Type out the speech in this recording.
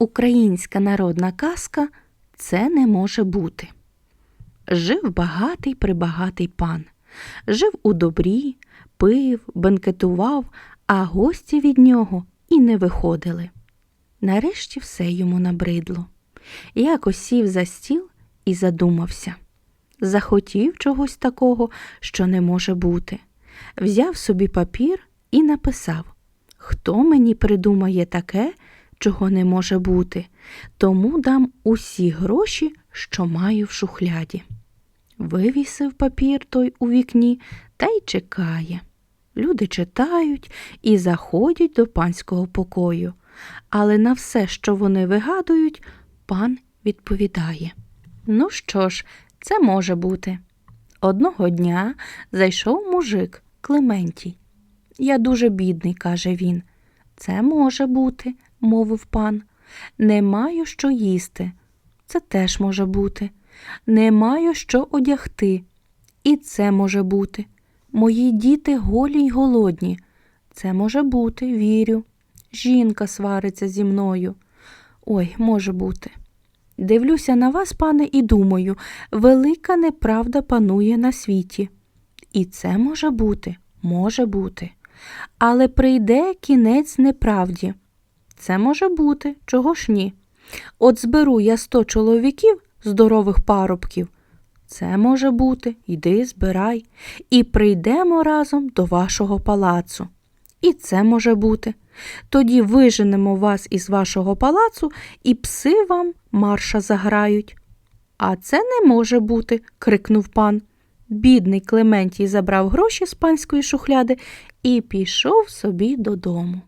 Українська народна казка це не може бути. Жив багатий прибагатий пан. Жив у добрі, пив, бенкетував, а гості від нього і не виходили. Нарешті все йому набридло. Якось сів за стіл і задумався. Захотів чогось такого, що не може бути. Взяв собі папір і написав Хто мені придумає таке, чого не може бути, тому дам усі гроші, що маю в шухляді. Вивісив папір той у вікні та й чекає. Люди читають і заходять до панського покою, але на все, що вони вигадують, пан відповідає. Ну що ж, це може бути. Одного дня зайшов мужик Клементій. Я дуже бідний, каже він. Це може бути, мовив пан. Не маю що їсти. Це теж може бути. Не маю що одягти. І це може бути. Мої діти голі й голодні. Це може бути, вірю. Жінка свариться зі мною. Ой, може бути. Дивлюся на вас, пане, і думаю, велика неправда панує на світі. І це може бути, може бути. Але прийде кінець неправді. Це може бути, чого ж ні. От зберу я сто чоловіків, здорових парубків. Це може бути, йди, збирай, і прийдемо разом до вашого палацу. І це може бути. Тоді виженемо вас із вашого палацу, і пси вам марша заграють. А це не може бути, крикнув пан. Бідний Клементій забрав гроші з панської шухляди і пішов собі додому.